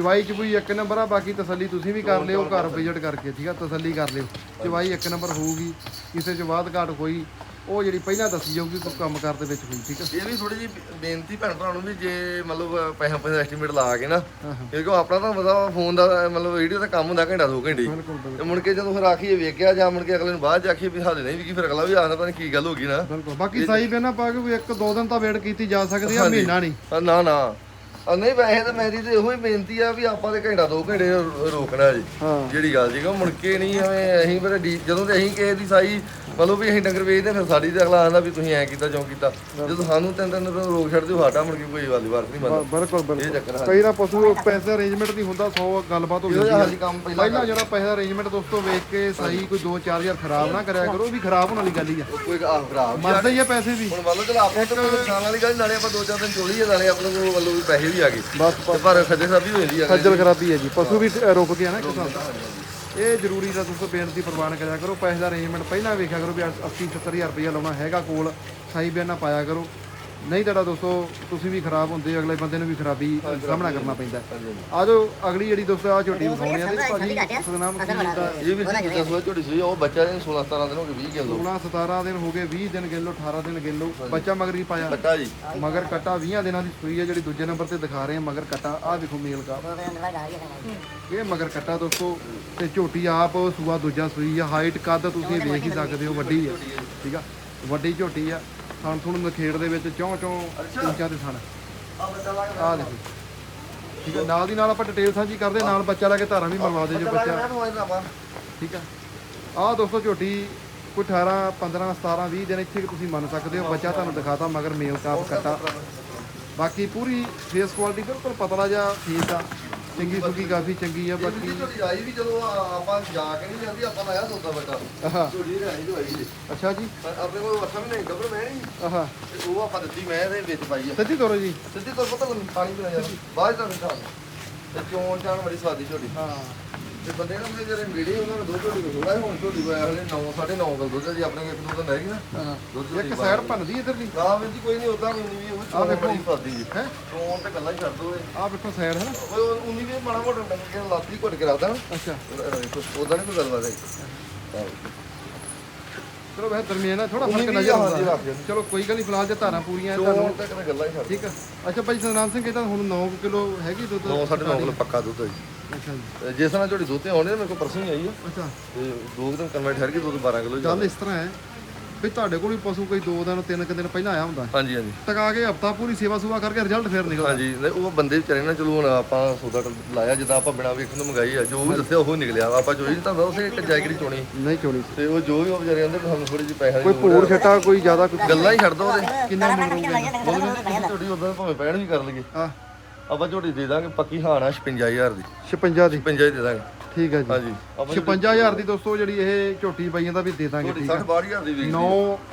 ਚਵਾਈ ਚਬੂਈ ਇੱਕ ਨੰਬਰ ਆ ਬਾਕੀ ਤਸੱਲੀ ਤੁਸੀਂ ਵੀ ਕਰ ਲਿਓ ਘਰ ਵਿਜ਼ਿਟ ਕਰਕੇ ਠੀਕ ਆ? ਤਸੱਲੀ ਕਰ ਲਿਓ। ਚਵਾਈ ਇੱਕ ਨੰਬਰ ਹੋਊਗੀ ਕਿਸੇ ਚ ਬਾਅਦ ਘਾਟ ਕੋਈ ਉਹ ਜਿਹੜੀ ਪਹਿਲਾਂ ਦੱਸੀ ਜਾਊਗੀ ਕੋਈ ਕੰਮ ਕਰ ਦੇ ਵਿੱਚ ਹੋਈ ਠੀਕ ਆ? ਇਹ ਵੀ ਥੋੜੀ ਜੀ ਬੇਨਤੀ ਭੈਣ ਭਰਾ ਨੂੰ ਵੀ ਜੇ ਮਤਲਬ ਪੈਸਾ ਪੈਸਾ ਐਸਟੀਮੇਟ ਲਾ ਕੇ ਨਾ ਕਿਉਂਕਿ ਆਪਣਾ ਤਾਂ ਪਤਾ ਫੋਨ ਦਾ ਮਤਲਬ ਵੀਡੀਓ ਦਾ ਕੰਮ ਹੁੰਦਾ ਘੰਟਾ ਦੋ ਘੰਟੇ ਤੇ ਮੁੜ ਕੇ ਜਦੋਂ ਫਿਰ ਆਖੀਏ ਵੇਖਿਆ ਜਾਂ ਮੁੜ ਕੇ ਅਗਲੇ ਨੂੰ ਬਾਅਦ ਆਖੀਏ ਵੀ ਹਾਲੇ ਨਹੀਂ ਵੀ ਕੀ ਫਿਰ ਅਗਲਾ ਵੀ ਆਖਦਾ ਪਤਾ ਨਹੀਂ ਕੀ ਗੱਲ ਹੋ ਗਈ ਨਾ। ਬਿਲਕੁਲ। ਬਾਕੀ ਸਾਈ ਬਿਨਾ ਪਾ ਕੇ ਵੀ ਇੱਕ ਦੋ ਦਿਨ ਤਾਂ ਵੇਟ ਕੀਤੀ ਜਾ ਸਕਦੀ ਆ। ਮਹੀਨਾ ਨਹੀਂ ਨਾ ਨਾ। ਆ ਨਹੀਂ ਵੈਸੇ ਤਾਂ ਮੇਰੀ ਤੇ ਇਹੋ ਹੀ ਬੇਨਤੀ ਆ ਵੀ ਆਪਾਂ ਤੇ ਘੰਟਾ ਦੋ ਘੰਟੇ ਰੋ- ਰੋਕਣਾ ਜੀ। ਹਾਂ। ਜਿਹੜੀ ਗੱਲ ਮੁੜ ਕੇ ਨਹੀਂ ਐਵੇਂ ਅਸੀਂ ਫਿਰ ਡੀ- ਜਦੋਂ ਤੇ ਅਸੀਂ ਕਿਸੇ ਦੀ ਸਾਈ ਮਤਲਬ ਵੀ ਅਸੀਂ ਡੰਗਰ ਵੇਚਦੇ ਫਿਰ ਸਾਡੀ ਤੇ ਅਗਲਾ ਆਂਦਾ ਵੀ ਤੁਸੀਂ ਐ ਕੀਤਾ ਕਿਉਂ ਕੀਤਾ। ਜਦੋਂ ਸਾਨੂੰ ਤਿੰਨ ਤਿੰਨ ਦਿਨ ਰੋਕ ਛੱਡਦੇ ਹੋ ਸਾਡਾ ਮੁੜ ਕੇ ਕੋਈ ਵਾਲੀ ਵਾਰ ਨਹੀਂ ਮੰਨਦਾ ਬਿਲਕੁਲ ਇਹ ਬਿਲਕੁਲ ਚੱਕਰ ਹੈ ਕਈ ਨਾ ਪਸ਼ੂ ਪੈਸੇ ਅਰੇਂਜਮੈਂਟ ਨਹੀਂ ਹੁੰਦਾ 100 ਗੱਲਬਾਤ ਹੋ ਇਹੋ ਜਿਹਾ ਜਾਂਦੀ ਹਾਲੀ ਆ। ਕੰਮ ਪਹਿਲਾਂ ਪਹਿਲਾਂ ਜਿਹੜਾ ਪੈਸਾ ਅਰੇਂਜਮੈਂਟ ਦੋਸਤੋ ਵੇਖ ਕੇ ਸਹੀ ਕੋਈ 2-4000 ਖਰਾਬ ਨਾ ਕਰਿਆ ਕਰੋ ਉਹ ਵੀ ਖਰਾਬ ਹੋਣ ਵਾਲੀ ਗੱਲ ਹੀ ਆ। ਕੋਈ ਆਹ ਖਰਾਬ ਮਰਦਾ ਹੀ ਆ ਪੈਸੇ ਵੀ। ਹੁਣ ਮੰਨ ਲਓ ਚਲ ਆਪਣੇ ਤੋਂ ਨੁਕਸਾਨ ਵਾਲੀ ਗੱਲ ਨਾਲੇ ਆਪਾਂ ਦੋ ਚਾਰ ਦਿਨ ਚੋਲੀ ਨਾਲੇ ਆਪਣੇ ਕੋਲ ਵੱਲੋਂ ਵੀ ਪੈਸੇ ਵੀ ਆ ਗਏ ਬਸ ਤੇ ਪਰ ਖੱਜੇ ਸਾਬੀ ਹੋ ਜਾਂਦੀ ਆ। ਖੱਜਲ ਖਰਾਬੀ ਹੈ ਜੀ। ਪਸ਼ੂ ਵੀ ਰੁਕ ਗਿਆ ਨਾ ਕਿਸਾਨ ਇਹ ਜ਼ਰੂਰੀ ਦਾ ਦੋਸਤੋ ਬੇਨਤੀ ਪ੍ਰਵਾਨ ਕਰਿਆ ਕਰੋ। ਪੈਸੇ ਦਾ ਅਰੇਂਜਮੈਂਟ ਪਹਿਲਾਂ ਵੇਖਿਆ ਕਰੋ ਵੀ 80 70000 ਰੁਪਇਆ ਲਾਉਣਾ ਹੈਗਾ ਕੋਲ। ਸਹੀ ਬਿਆਨਾ ਪਾਇਆ ਕਰੋ। ਨਹੀਂ ਤੁਹਾਡਾ ਦੋਸਤੋ ਤੁਸੀਂ ਵੀ ਖਰਾਬ ਹੁੰਦੇ ਅਗਲੇ ਬੰਦੇ ਨੂੰ ਵੀ ਖਰਾਬੀ ਸਾਹਮਣਾ ਕਰਨਾ ਪੈਂਦਾ। ਆਜੋ ਅਗਲੀ ਜਿਹੜੀ ਦੋਸਤੋ ਆ ਝੋਟੀ ਵਿਖਾਉਣੀ ਆ ਤੇ ਭਾਜੀ ਦਾ ਇਹ ਵੀ ਜਿੱਦਾਂ ਸੋਚ ਝੋਟੀ ਸੀ ਉਹ ਬੱਚਾ ਨੇ 16 17 ਦਿਨ ਹੋ ਗਏ 20 ਕਿਲੋ। 16 17 ਦਿਨ ਹੋ ਗਏ 20 ਦਿਨ ਗਿੱਲੋ 18 ਦਿਨ ਗਿੱਲੋ ਬੱਚਾ ਮਗਰ ਹੀ ਪਾਇਆ? ਬੱਟਾ ਜੀ। ਮਗਰ ਕਟਾ 20 ਦਿਨਾਂ ਦੀ ਸੂਈ ਹੈ ਜਿਹੜੀ ਦੂਜੇ ਨੰਬਰ ਤੇ ਦਿਖਾ ਰਹੇ ਆ ਮਗਰ ਕਟਾ। ਆ ਵੇਖੋ ਮੇਲ ਕਾ ਇਹ ਮਗਰ ਕਟਾ ਦੋਸਤੋ ਤੇ ਝੋਟੀ ਆਪ ਸੂਆ ਦੂਜਾ ਸੂਈ ਆ ਹਾਈਟ ਕੱਦ ਤੁਸੀਂ ਵੇਖ ਹੀ ਸਕਦੇ ਹੋ ਵੱਡੀ ਆ। ਠੀਕ ਆ? ਵੱਡੀ ਝੋਟੀ ਆ। ਥਣ ਥੁਣ ਨਖੇੜ ਦੇ ਵਿੱਚ ਚੌਂ ਚੌਂ ਇੰਚਾਂ ਦੇ ਥਣ। ਆ ਦੇਖੋ। ਠੀਕ ਆ ਨਾਲ ਦੀ ਨਾਲ ਆਪਾਂ ਡਿਟੇਲ ਸਾਂਝੀ ਕਰਦੇ ਨਾਲ ਬੱਚਾ ਲਾ ਕੇ ਧਾਰਾਂ ਵੀ ਮਰਵਾ ਦੇ ਜੋ ਬੱਚਾ ਠੀਕ ਆ। ਆਹ ਦੋਸਤੋ ਝੋਟੀ ਕੋਈ 18 15 17 20 ਦਿਨ ਇੱਥੇ ਤੁਸੀਂ ਮੰਨ ਸਕਦੇ ਹੋ। ਬੱਚਾ ਤੁਹਾਨੂੰ ਦਿਖਾਤਾ ਮਗਰ ਮੇਲ ਕਾਪ ਕੱਟਾ। ਬਾਕੀ ਪੂਰੀ ਫੇਸ ਕੁਆਲਿਟੀ ਬਿਲਕੁਲ ਪਤਲਾ ਜਿਹਾ ਫੇਸ ਆ। ਚੰਗੀ ਸੁੱਕੀ ਕਾਫੀ ਚੰਗੀ ਆ ਬਾਕੀ ਝੋਟੀ ਆਈ ਵੀ ਆ- ਆਪਾਂ ਜਾ ਕੇ ਨਹੀਂ ਜਾਂਦੀ ਆਪਾਂ ਲਾਇਆ ਦੋਦਾ ਬੱਟਾ ਆਹਾ। ਰਹਿਣੀ ਜੋ ਆਈ ਜੀ ਅੱਛਾ ਜੀ। ਪਰ ਆਪਣੇ ਕੋਲ ਵੀ ਨਹੀਂ ਗੱਬਰ ਮੈਂ ਨਹੀਂ। ਆਹਾ। ਤੇ ਉਹ ਆਪਾਂ ਦਿੱਤੀ ਮੈਂ ਦੇ ਵਿੱਚ ਪਾਈ ਆ। ਸੱਚੀ ਤੋਰੋ ਜੀ। ਸਿੱਧੀ ਤੋਂ ਪਤਾ ਨਹੀਂ ਪਾਣੀ ਪੀਣਾ ਜਾਂਦਾ ਬਾਅਦ ਤਾਂ ਨਿਸ਼ਾਨ ਤੇ ਚੋਣ ਚਾਣ ਬੜੀ ਸਵਾਦੀ ਝੋਟੀ ਹਾਂ। ਤੇ ਬੰਦੇ ਨਾ ਮੇਰੇ ਜਿਹੜੇ ਵੀਡੀਓ ਉਹਨਾਂ ਨੂੰ ਦੋ ਝੋਟੀ ਨੂੰ ਥੋੜਾ ਹੁਣ ਝੋਟੀ ਪਾਇਆ ਹਲੇ 9 9.5 ਕਿਲੋ ਦੁੱਧ ਆ ਜੀ ਆਪਣੇ ਕੋਲ ਇੱਕ ਦੋ ਦਿਨ ਰਹਿ ਗਈ ਨਾ। ਹਾਂ। ਦੁੱਧ ਇੱਕ ਸਾਈਡ ਭੰਨਦੀ ਇੱਧਰ ਦੀ ਗਾਂ ਵਿੱਚ ਕੋਈ ਨਹੀਂ ਉਦਾਂ ਕੋਈ ਨਹੀਂ ਵੀ ਉਹ ਆਹ ਚੋਣ ਵੇਖੋ। ਬੜੀ ਸਵਾਦੀ ਜੀ। ਹੈ? ਚੋਣ ਤੇ ਗੱਲਾਂ ਹੀ ਛੱਡ ਦੋ ਆ ਵੇਖੋ ਸਾਈਡ ਹੈ ਨਾ? ਉਹ ਉਨੀ ਵੀ ਮਾੜਾ ਮੋਟਾ ਡੰਗ ਕੇ ਲਾਤੀ ਘੁੱਟ ਕੇ ਰੱਖਦਾ ਅੱਛਾ। ਉਹਦਾ ਨਹੀਂ ਕੋਈ ਗੱਲਬਾਤ ਹੈ। ਚਲੋ ਵੈਸੇ ਦਰਮਿਆਨਾ ਥੋੜਾ ਫ਼ਰਕ ਨਜ਼ਰ ਆਉਂਦਾ। ਚਲੋ ਕੋਈ ਗੱਲ ਨਹੀਂ ਫਿਲਹਾਲ ਜੇ ਧਾਰਾਂ ਪੂਰੀਆਂ ਤੁਹਾਨੂੰ ਤੇ ਗੱਲਾਂ ਹੀ ਠੀਕ ਆ। ਅੱਛਾ ਭਾਈ ਸਤਨਾਮ ਸਿੰਘ ਕਹਿੰਦਾ ਹੁਣ 9 ਕਿਲੋ ਹੈਗੀ ਦੁੱਧ 9 9.5 ਕਿਲੋ ਪੱਕਾ ਦੁੱਧ ਹੈ ਜੀ। ਅੱਛਾ ਜੀ ਜਿਸ ਨਾਲ ਝੋਟੀ ਦੋਤੇ ਆਉਣੇ ਮੇਰੇ ਕੋਲ ਪਰਸੋਂ ਹੀ ਆਈ ਆ ਅੱਛਾ ਤੇ ਦੋ ਕੁ ਦਿਨ ਕਨਵਰਟ ਠਹਿਰ ਕੇ ਦੁੱਧ 12 ਕਿਲੋ ਗੱਲ ਇਸ ਤਰ੍ਹਾਂ ਹੈ ਵੀ ਤੁਹਾਡੇ ਕੋਲ ਵੀ ਪਸ਼ੂ ਕੋਈ 2 ਦਿਨ 3 ਦਿਨ ਪਹਿਲਾਂ ਆਇਆ ਹੁੰਦਾ ਹਾਂਜੀ ਹਾਂਜੀ ਟਕਾ ਕੇ ਹਫਤਾ ਪੂਰੀ ਸੇਵਾ ਸੁਵਾ ਕਰਕੇ ਰਿਜ਼ਲਟ ਫੇਰ ਨਿਕਲਦਾ ਹਾਂਜੀ ਨਹੀਂ, ਉਹ ਬੰਦੇ ਵਿਚਾਰੇ ਨਾ ਚਲੋ ਹੁਣ ਆਪਾਂ ਸੌਦਾ ਟ- ਲਾਇਆ ਜਿੱਦਾਂ ਆਪਾਂ ਬਿਨਾ ਵੇਖਣ ਨੂੰ ਮੰਗਾਈ ਆ ਜੋ ਵੀ ਦੱਸਿਆ ਉਹ ਨਿਕਲਿਆ ਆਪਾਂ ਚੋਈ ਨਹੀਂ ਤਾਂ ਉਸੇ ਇੱਕ ਜੈਕਰੀ ਚੋਣੀ ਨਹੀਂ ਚੋਣੀ ਤੇ ਉਹ ਜੋ ਵੀ ਉਹ ਵਿਚਾਰੇ ਕਹਿੰਦੇ ਵੀ ਸਾਨੂੰ ਥੋੜੀ ਜਿਹੀ ਪੈਸਾ ਕੋਈ ਭੂਰ ਛਟਾ ਕੋਈ ਜ਼ਿਆਦਾ ਕੁਝ ਗੱਲਾਂ ਹੀ ਛੱਡ ਦੋ ਉਹਦੇ ਕਿੰਨਾ ਮੰਗੋਗੇ ਝੋਟੀ ਉਦੋਂ ਭਾਵੇਂ ਪੈਣ ਵੀ ਕਰ ਲਈਏ ਆ ਆਪਾਂ ਝੋਟੀ ਦੇ ਦਾਂਗੇ ਪੱਕੀ ਹਾਨ ਆ 56000 ਦੀ। 56 ਦੀ। 55 ਹੀ ਦੇ ਦਾਂਗੇ। ਠੀਕ ਹੈ ਜੀ। ਹਾਂਜੀ। ਆਪਾਂ 56000 ਦੀ ਦੋਸਤੋ ਜਿਹੜੀ ਇਹ ਝੋਟੀ ਬਾਈਆਂ ਦਾ ਵੀ ਦੇ ਦਾਂਗੇ ਝੋਟੀ ਠੀਕ 60 62000 ਦੀ ਵਿਕਦੀ 9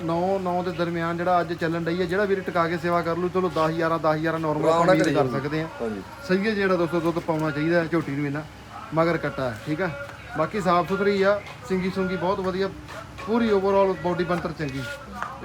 9 9 ਦੇ ਦਰਮਿਆਨ ਜਿਹੜਾ ਅੱਜ ਚੱਲਣ ਡਈ ਹੈ ਜਿਹੜਾ ਵੀਰ ਟਿਕਾ ਕੇ ਸੇਵਾ ਕਰ ਲੂ ਚਲੋ 10 11 10 11 ਨਾਰਮਲ ਆਪਾਂ ਉਮੀਦ ਕਰੀ। ਸਕਦੇ ਆ। ਹਾਂਜੀ। ਸਹੀ ਹੈ ਜਿਹੜਾ ਦੋਸਤੋ ਦੁੱਧ ਪਾਉਣਾ ਚਾਹੀਦਾ ਹੈ ਝੋਟੀ ਨੂੰ ਇਹਨਾਂ ਮਗਰ ਕੱਟਾ ਹੈ, ਠੀਕ ਆ। ਬਾਕੀ ਸਾਫ਼ ਸੁਥਰੀ ਆ ਸਿੰਗੀ ਸੁੰਗੀ ਬਹੁਤ ਵਧੀਆ ਪੂਰੀ ਓਵਰਆਲ ਬੋਡੀ ਬੰਤਰ ਚੰਗੀ।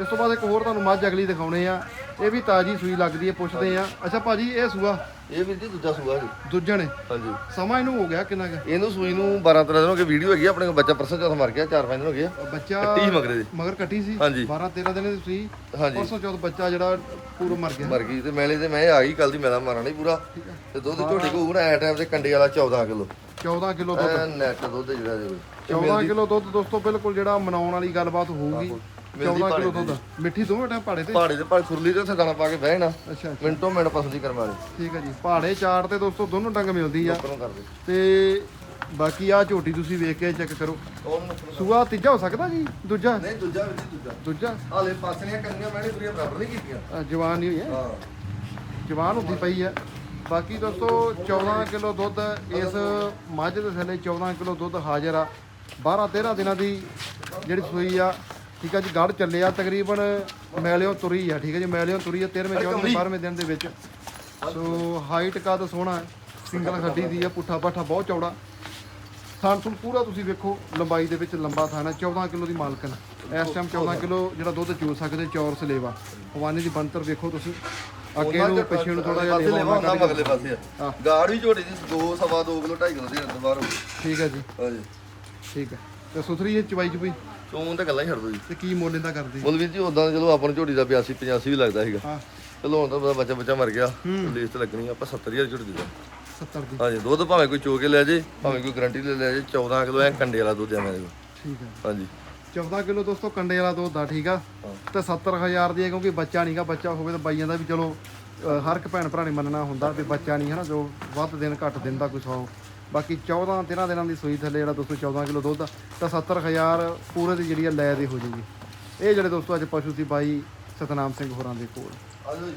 ਇਸ ਤੋਂ ਬਾਅਦ ਇੱਕ ਹੋਰ ਤੁਹਾਨੂੰ ਮੱਝ ਅਗਲੀ ਦਿਖਾਉਣੇ ਆ ਇਹ ਵੀ ਤਾਜੀ ਸੂਈ ਲੱਗਦੀ ਹੈ ਪੁੱਛਦੇ ਆ। ਅੱਛਾ ਭਾਜੀ ਇਹ ਸੂਆ ਇਹ ਵੀਰ ਜੀ ਦੂਜਾ ਸੂਆ ਜੀ ਦੂਜਾ ਨੇ? ਹਾਂਜੀ। ਸਮਾਂ ਇਹਨੂੰ ਹੋ ਗਿਆ ਕਿੰਨਾ ਕੁ? ਇਹਨੂੰ ਸੂਈ ਨੂੰ 12 13 ਦਿਨ ਹੋ ਗਏ ਵੀਡੀਓ ਹੈਗੀ ਆ, ਆਪਣੇ ਕੋਲ ਬੱਚਾ ਪਰਸੋਂ ਚੌਥ ਮਰ ਗਿਆ 4-5 ਦਿਨ ਹੋ ਗਏ ਆ। ਬੱਚਾ ਕੱਟੀ ਸੀ ਮਗਰੇ ਦੀ। ਮਗਰ ਕੱਟੀ ਸੀ? ਹਾਂਜੀ। 12 13 ਦਿਨ ਦੀ ਸੀ ਹਾਂਜੀ। ਪਰਸੋਂ ਚੌਥ ਬੱਚਾ ਜਿਹੜਾ ਪੂਰਾ ਮਰ ਗਿਆ। ਮਰ ਗਈ ਤੇ ਮੈਲੇ ਤੇ ਮੈਂ ਆ ਗਈ ਕੱਲ ਦੀ ਮੇਲਾ ਨਹੀਂ ਪੂਰਾ। ਤੇ ਦੁੱਧ ਝੋਟੀ ਕੋ ਹੁਣ ਐ ਟਾਈਮ ਤੇ ਕੰਡੇ ਵਾਲਾ 14 ਕਿਲੋ। 14 ਕਿਲੋ ਦੁੱਧ। ਨੈਟ ਦੁੱਧ ਜਿਹੜਾ ਦੇ 14 ਕਿਲੋ ਦੁੱਧ ਦੋਸਤੋ ਬਿਲਕੁਲ ਜਿਹੜਾ ਮਨਾਉਣ ਵਾਲੀ ਗੱਲਬਾਤ ਹੋਊਗੀ। ਮਿਲਦੀ 14 ਕਿਲੋ ਭਾੜੇ ਦੁੱਧ। ਮਿੱਠੀ ਦੋਵੇਂ ਟਾਈਮ ਪਾੜੇ ਤੇ? ਪਹਾੜੇ ਤੇ ਭਾਵੇਂ ਖੁਰਲੀ ਤੇ ਉੱਥੇ ਦਾਣਾ ਪਾ ਕੇ ਬਹਿ ਨਾ ਅੱਛਾ ਮਿੰਟੋ ਮਿੰਟ ਪਸੰਦੀ ਕਰਮ ਵਾਲੇ। ਠੀਕ ਹੈ ਜੀ। ਪਹਾੜੇ ਚਾਰ ਤੇ ਦੋਸਤੋ ਦੋਨੋਂ ਡੰਗ ਮਿਲਦੀ ਆ। ਉੱਪਰੋਂ ਕਰਦੇ ਤੇ ਬਾਕੀ ਆ ਝੋਟੀ ਤੁਸੀਂ ਵੇਖ ਕੇ ਚੈੱਕ ਕਰੋ। ਉਹਨੂੰ ਸੂਆ ਤੀਜਾ ਹੋ ਸਕਦਾ ਜੀ? ਦੂਜਾ? ਨਹੀਂ ਦੂਜਾ ਵੀ ਦੂਜਾ। ਦੂਜਾ? ਹਾਲੇ ਪਾਸਣੀਆਂ ਕੰਨੀਆਂ ਮੈਨੇ ਪੂਰੀਆਂ ਬਰਾਬਰ ਨਹੀਂ ਕੀਤੀਆਂ। ਅ, ਜਵਾਨ ਨਹੀਂ ਹੋਈ ਹੈ? ਹਾਂ। ਜਵਾਨ ਹੁੰਦੀ ਪਈ ਹੈ। ਬਾਕੀ ਦੋਸਤੋ 14 ਕਿਲੋ ਦੁੱਧ ਇਸ ਮੱਝ ਦੇ ਥੱਲੇ 14 ਕਿਲੋ ਦੁੱਧ ਹਾਜ਼ਰ ਆ। 12 13 ਦਿਨਾਂ ਦੀ ਜਿਹੜੀ ਸੂਈ ਆ ਠੀਕ ਆ ਜੀ ਗੜ ਚੱਲਿਆ ਤਕਰੀਬਨ ਮੈਲਿਓ ਤੁਰੀ ਆ ਠੀਕ ਹੈ ਜੀ ਮੈਲਿਓ ਤੁਰੀ ਆ 13ਵੇਂ 14ਵੇਂ 12ਵੇਂ ਦਿਨ ਦੇ ਵਿੱਚ। ਸੋ ਹਾਈਟ ਕਦ ਸੋਹਣਾ ਹੈ ਸਿੰਗਲ ਖੱਡੀ ਦੀ ਆ ਪੁੱਠਾ ਪਾਠਾ ਬਹੁਤ ਚੌੜਾ। ਥਾਨ ਥੁਣ ਪੂਰਾ ਤੁਸੀਂ ਵੇਖੋ ਲੰਬਾਈ ਦੇ ਵਿੱਚ ਲੰਬਾ ਥਾਨ ਹੈ 14 ਕਿਲੋ ਦੀ ਮਾਲਕਨ ਇਸ ਟਾਈਮ 14 ਕਿਲੋ ਜਿਹੜਾ ਦੁੱਧ ਚੋ ਸਕਦੇ ਚੌਰ ਸਲੇਵਾ। ਹਵਾਨੇ ਦੀ ਬੰਤਰ ਵੇਖੋ ਤੁਸੀਂ। ਅੱਗੇ ਨੂੰ ਪਿੱਛੇ ਨੂੰ ਥੋੜਾ ਜਿਹਾ ਲੇਵਾ ਹੁੰਦਾ ਮਗਲੇ ਪਾਸੇ ਹਾਂ। ਆ ਗਾੜ ਵੀ ਝੋਟੀ ਦੀ 2 ਸਵਾ 2 ਕਿਲੋ 2.5 ਕਿਲੋ ਦੀ ਅੰਦਰ ਬਾਹਰ ਹੋ ਠੀਕ ਹੈ ਜੀ। ਹਾਂਜੀ। ਠੀਕ ਹੈ ਤੇ ਸੁਥਰੀ ਇਹ ਚਵਾਈ ਚੁਪਈ ਚੋਂ ਤਾਂ ਗੱਲਾਂ ਹੀ ਛੱਡ ਦੋ ਜੀ ਤੇ ਕੀ ਮੁੱਲ ਇਹਦਾ ਕਰਦੇ? ਮੁੱਲ ਵੀਰ ਜੀ ਉਦਾਂ ਚਲੋ ਆਪਾਂ ਨੂੰ ਝੋਟੀ ਦਾ 82 85 ਵੀ ਲੱਗਦਾ ਸੀਗਾ। ਹਾਂ। ਚਲੋ ਹੁਣ ਤਾਂ ਪਤਾ ਬੱਚਾ ਬੱਚਾ ਮਰ ਗਿਆ। ਲੀਸ ਤੇ ਲੱਗਣੀ ਆਪਾਂ 70000 ਝੋਟੀ ਦੇ ਦਾਂ 70 ਦੀ। ਹਾਂਜੀ ਦੁੱਧ ਭਾਵੇਂ ਕੋਈ ਚੋ ਕੇ ਲੈ ਜੇ ਭਾਵੇਂ ਕੋਈ ਗਰੰਟੀ ਲੈ ਲੈ ਜੇ 14 ਕਿਲੋ ਐ ਕੰਡੇ ਵਾਲਾ ਦੁੱਧ ਆ ਮੇਰੇ ਕੋਲ ਠੀਕ ਹੈ ਹਾਂਜੀ। 14 ਕਿਲੋ ਦੋਸਤੋ ਕੰਡੇ ਵਾਲਾ ਦੁੱਧ ਆ ਠੀਕ ਆ? ਤੇ 70000 ਦੀ ਹੈ ਕਿਉਂਕਿ ਬੱਚਾ ਨਹੀਂਗਾ ਬੱਚਾ ਹੋਵੇ ਤਾਂ ਬਾਈਆਂ ਦਾ ਵੀ ਚਲੋ ਹਰ ਇੱਕ ਭੈਣ ਭਰਾ ਨੇ ਮੰਨਣਾ ਹੁੰਦਾ ਵੀ ਬੱਚਾ ਨਹੀਂ ਹੈ ਨਾ ਜੋ ਵੱਧ ਦਿਨ ਘੱਟ ਦਿਨ ਦਾ ਕੋਈ ਸੌ। ਬਾਕੀ 14 13 ਦਿਨਾਂ ਦੀ ਸੂਈ ਥੱਲੇ ਜਿਹੜਾ ਦੋਸਤੋ 14 ਕਿਲੋ ਦੁੱਧ ਆ, ਤਾਂ 70000 ਪੂਰੇ ਦੀ ਜਿਹੜੀ ਆ ਲੈ ਦੇ ਹੋ ਜੂਗੀ। ਇਹ ਜਿਹੜੇ ਦੋਸਤੋ ਅੱਜ ਪਸ਼ੂ ਸੀ ਬਾਈ ਸਤਨਾਮ ਸਿੰਘ ਹੋਰਾਂ ਦੇ ਕੋਲ। ਆ ਜੀ।